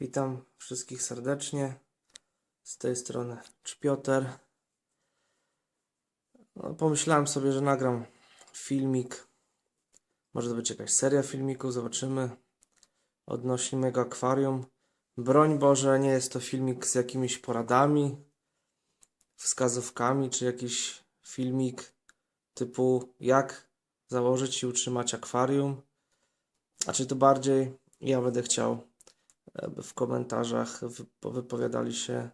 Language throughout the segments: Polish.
Witam wszystkich serdecznie. Z tej strony Czpioter. No, pomyślałem sobie, że nagram filmik. Może to być jakaś seria filmików, zobaczymy. Odnośnie mego akwarium. Broń Boże, nie jest to filmik z jakimiś poradami, wskazówkami, czy jakiś filmik typu jak założyć i utrzymać akwarium. A czy to bardziej ja będę chciał w komentarzach wypo- wypowiadali się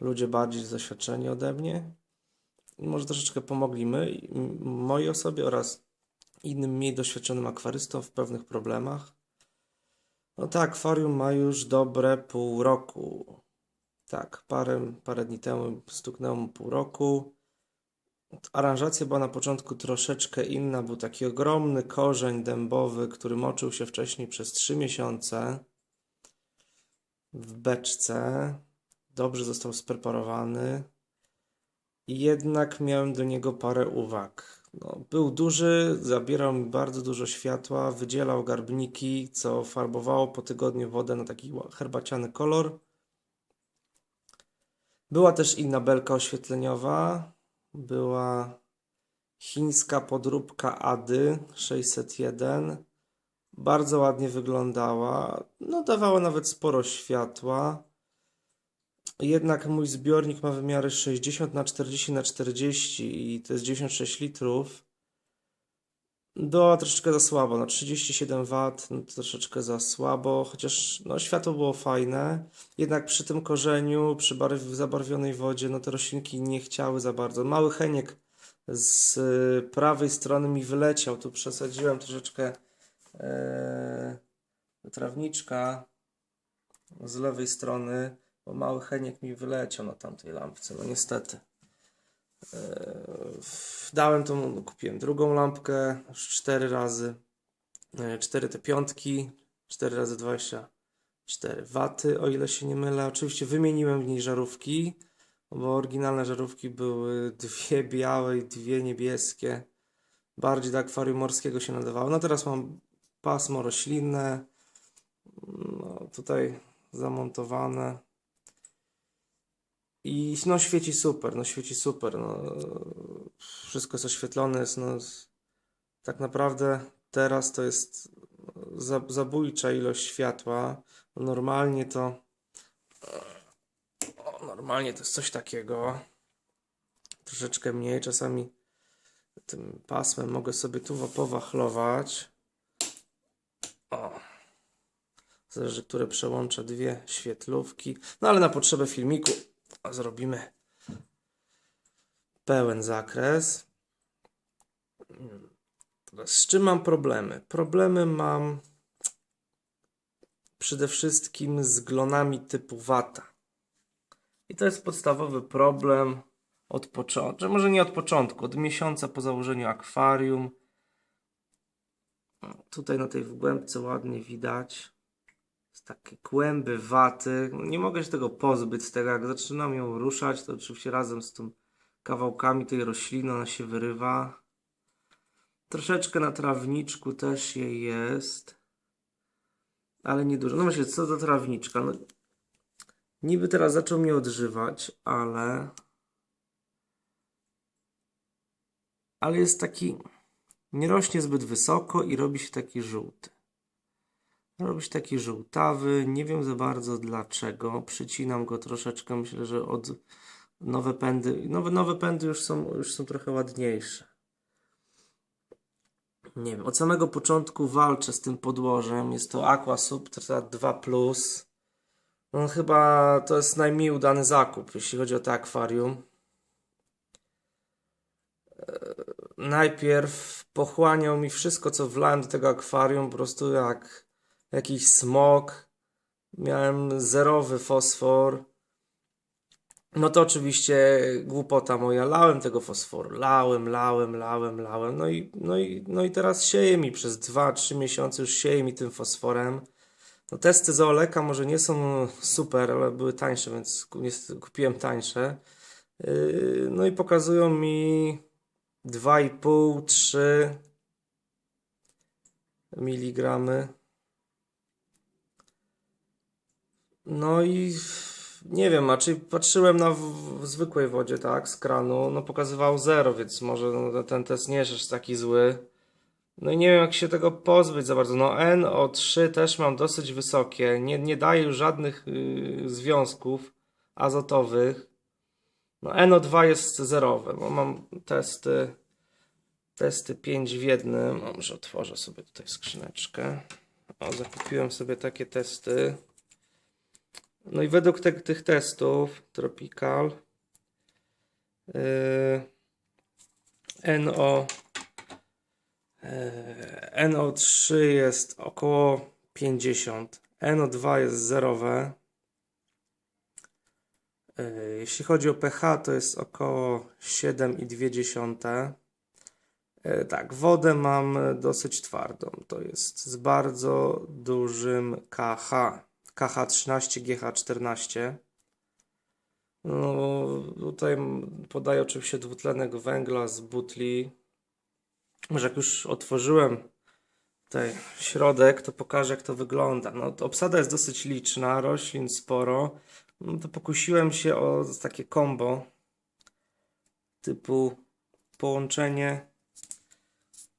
ludzie bardziej doświadczeni ode mnie i może troszeczkę pomogli my, mojej osobie oraz innym mniej doświadczonym akwarystom w pewnych problemach. No tak, akwarium ma już dobre pół roku. Tak, parę, parę dni temu stuknęło mu pół roku. Aranżacja była na początku troszeczkę inna. Był taki ogromny korzeń dębowy, który moczył się wcześniej przez 3 miesiące w beczce. Dobrze został spreparowany. Jednak miałem do niego parę uwag. No, był duży, zabierał mi bardzo dużo światła, wydzielał garbniki, co farbowało po tygodniu wodę na taki herbaciany kolor. Była też inna belka oświetleniowa. Była chińska podróbka Ady 601 bardzo ładnie wyglądała. No, dawała nawet sporo światła. Jednak mój zbiornik ma wymiary 60 na 40 na 40 i to jest 96 litrów. Była troszeczkę za słabo, no 37 W, no troszeczkę za słabo, chociaż no, światło było fajne. Jednak przy tym korzeniu, przy barw zabarwionej wodzie, no te roślinki nie chciały za bardzo. Mały heniek z y, prawej strony mi wyleciał, tu przesadziłem troszeczkę trawniczka z lewej strony, bo mały heniek mi wyleciał na tamtej lampce, no niestety. E, dałem tą, kupiłem drugą lampkę już cztery razy, e, cztery te piątki, 4 razy 24 waty, o ile się nie mylę. Oczywiście wymieniłem w niej żarówki, bo oryginalne żarówki były dwie białe i dwie niebieskie. Bardziej do akwarium morskiego się nadawało. No teraz mam pasmo roślinne, no tutaj zamontowane. I no świeci super, no świeci super, no wszystko jest oświetlone, jest no tak naprawdę teraz to jest za, zabójcza ilość światła. Normalnie to normalnie to jest coś takiego. Troszeczkę mniej, czasami tym pasmem mogę sobie tu powachlować. O. Zależy, które przełączę dwie świetlówki. No ale na potrzebę filmiku zrobimy pełen zakres. Teraz z czym mam problemy? Problemy mam przede wszystkim z glonami typu wata. I to jest podstawowy problem od początku, może nie od początku, od miesiąca po założeniu akwarium. Tutaj na tej wgłębce ładnie widać. Jest takie kłęby waty. Nie mogę się tego pozbyć z tego. Jak zaczynam ją ruszać, to oczywiście razem z tym kawałkami tej rośliny ona się wyrywa. Troszeczkę na trawniczku też jej jest. Ale nie dużo. No właśnie, co do trawniczka. No, niby teraz zaczął mnie odżywać, ale... Ale jest taki... Nie rośnie zbyt wysoko i robi się taki żółty. Robi się taki żółtawy, nie wiem za bardzo dlaczego. Przycinam go troszeczkę, myślę, że od nowe pędy. Nowe, nowe pędy już są, już są trochę ładniejsze. Nie wiem, od samego początku walczę z tym podłożem. Jest to Aqua Substrat 2 Plus. No, chyba to jest najmniej udany zakup, jeśli chodzi o to akwarium. najpierw pochłaniał mi wszystko, co wlałem do tego akwarium, po prostu jak jakiś smok. Miałem zerowy fosfor. No to oczywiście głupota moja. Lałem tego fosforu. Lałem, lałem, lałem, lałem. No i, no i, no i teraz sieje mi przez 2-3 miesiące już sieje mi tym fosforem. No testy zooleka może nie są super, ale były tańsze, więc kupiłem tańsze. Yy, No i pokazują mi 2,5-3 miligramy No i nie wiem, a czy patrzyłem na w, w zwykłej wodzie, tak, z kranu, no pokazywał 0, więc może no, ten test nie jest aż taki zły. No i nie wiem, jak się tego pozbyć za bardzo. No NO3 też mam dosyć wysokie, nie, nie daje już żadnych y, związków azotowych. No NO2 jest zerowe, bo mam testy, testy 5 w jednym. No, może otworzę sobie tutaj skrzyneczkę. O, zakupiłem sobie takie testy. No i według te, tych testów Tropical yy, NO yy, NO3 jest około 50, NO2 jest zerowe. Yy, jeśli chodzi o pH, to jest około 7,2. Yy, tak, wodę mam dosyć twardą. To jest z bardzo dużym KH. KH13, GH14. No, tutaj podaję oczywiście dwutlenek węgla z butli. Może jak już otworzyłem tutaj środek, to pokażę jak to wygląda. No, to obsada jest dosyć liczna, roślin sporo. No, to pokusiłem się o takie combo typu połączenie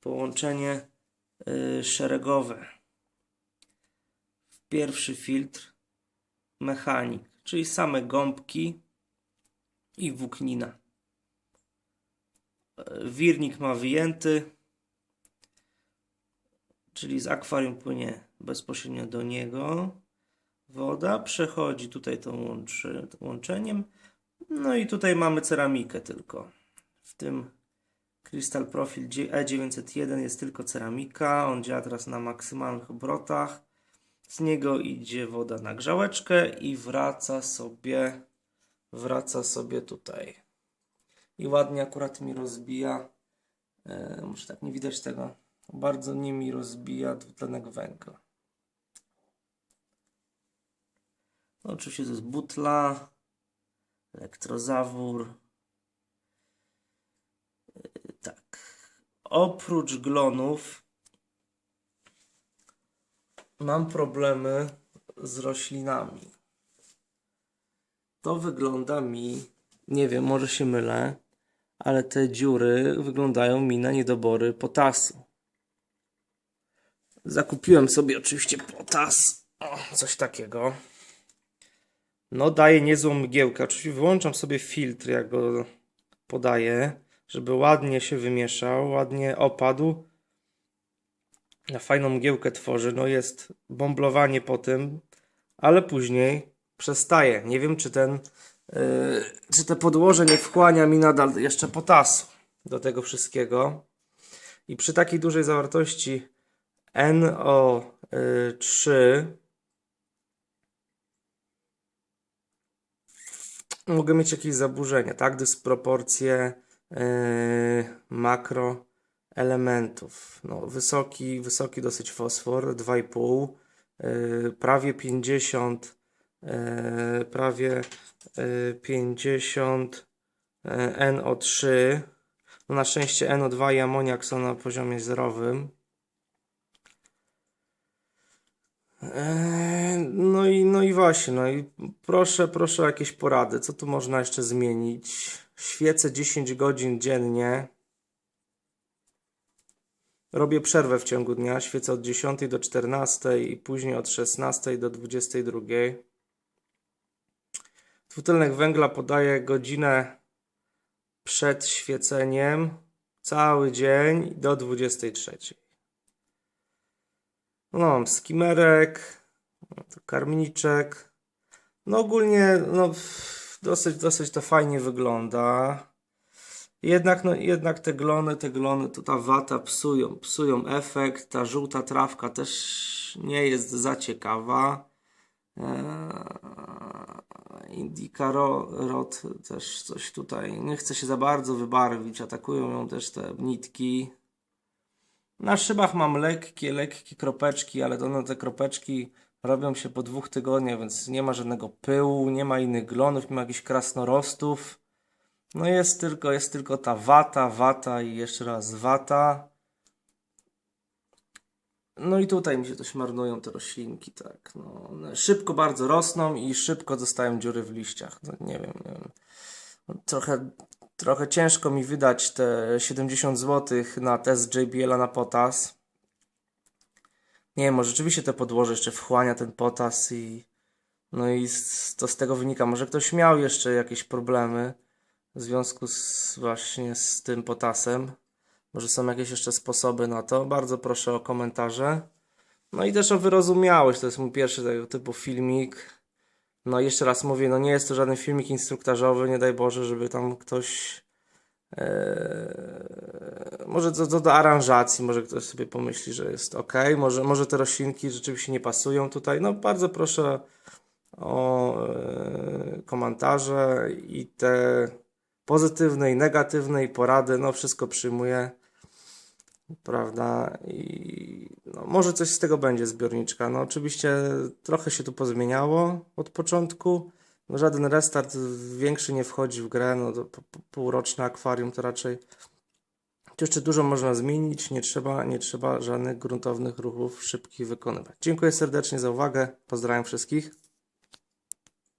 połączenie yy, szeregowe pierwszy filtr mechanik, czyli same gąbki i włóknina. Wirnik ma wyjęty, czyli z akwarium płynie bezpośrednio do niego. Woda przechodzi tutaj tą, łączy, łączeniem. No i tutaj mamy ceramikę tylko. W tym Crystal Profil E901 jest tylko ceramika. On działa teraz na maksymalnych obrotach. Z niego idzie woda na grzałeczkę i wraca sobie, wraca sobie tutaj. I ładnie akurat mi rozbija, e, tak nie widać tego, bardzo nimi rozbija dwutlenek węgla. Oczywiście to jest butla, elektrozawór. E, tak. Oprócz glonów mam problemy z roślinami. To wygląda mi, nie wiem, może się mylę, ale te dziury wyglądają mi na niedobory potasu. Zakupiłem sobie oczywiście potas, o, coś takiego. No, daje niezłą mgiełkę. Oczywiście wyłączam sobie filtr, jak go podaję, żeby ładnie się wymieszał, ładnie opadł fajną mgiełkę tworzy, no jest bomblowanie po tym, ale później przestaje. Nie wiem, czy ten, yy, czy te podłoże nie wchłania mi nadal jeszcze potasu do tego wszystkiego. I przy takiej dużej zawartości NO3 mogę mieć jakieś zaburzenia, tak? Dysproporcje yy, makro elementów. No, wysoki, wysoki dosyć fosfor, 2,5, yy, prawie 50, yy, prawie yy, 50 yy, NO3. No, na szczęście NO2 i amoniak są na poziomie zerowym. Yy, no i, no i właśnie, no i proszę, proszę o jakieś porady. Co tu można jeszcze zmienić? Świecę 10 godzin dziennie. Robię przerwę w ciągu dnia, świecę od 10 do 14 i później od 16 do 22. Dwutlenek węgla podaję godzinę przed świeceniem, cały dzień do 23. No, mam skimerek, karmniczek. No ogólnie no, dosyć, dosyć to fajnie wygląda. Jednak, no, jednak te glony, te glony, to ta wata psują, psują efekt. Ta żółta trawka też nie jest za ciekawa. Eee, Indica Rot też coś tutaj nie chce się za bardzo wybarwić. Atakują ją też te nitki. Na szybach mam lekkie, lekkie kropeczki, ale to no, te kropeczki robią się po dwóch tygodniach, więc nie ma żadnego pyłu, nie ma innych glonów, nie ma jakichś krasnorostów. No jest tylko, jest tylko ta wata, wata i jeszcze raz wata. No i tutaj mi się też marnują te roślinki, tak. No, one szybko bardzo rosną i szybko dostają dziury w liściach. No, nie wiem, nie wiem. No, Trochę, trochę ciężko mi wydać te 70 zł na test JBL-a na potas. Nie wiem, może rzeczywiście te podłoże jeszcze wchłania ten potas i no i to z tego wynika. Może ktoś miał jeszcze jakieś problemy w związku z właśnie z tym potasem. Może są jakieś jeszcze sposoby na to. Bardzo proszę o komentarze. No i też o wyrozumiałość. To jest mój pierwszy tego typu filmik. No i jeszcze raz mówię, no nie jest to żaden filmik instruktażowy. Nie daj Boże, żeby tam ktoś. Eee, może co do aranżacji, może ktoś sobie pomyśli, że jest ok. Może, może te roślinki rzeczywiście nie pasują tutaj. No bardzo proszę o e, komentarze i te pozytywne i negatywne i porady, no wszystko przyjmuję, prawda? I no, może coś z tego będzie zbiorniczka. No oczywiście trochę się tu pozmieniało od początku. No, żaden restart większy nie wchodzi w grę, no to półroczne akwarium to raczej jeszcze dużo można zmienić, nie trzeba, nie trzeba żadnych gruntownych ruchów szybkich wykonywać. Dziękuję serdecznie za uwagę, pozdrawiam wszystkich.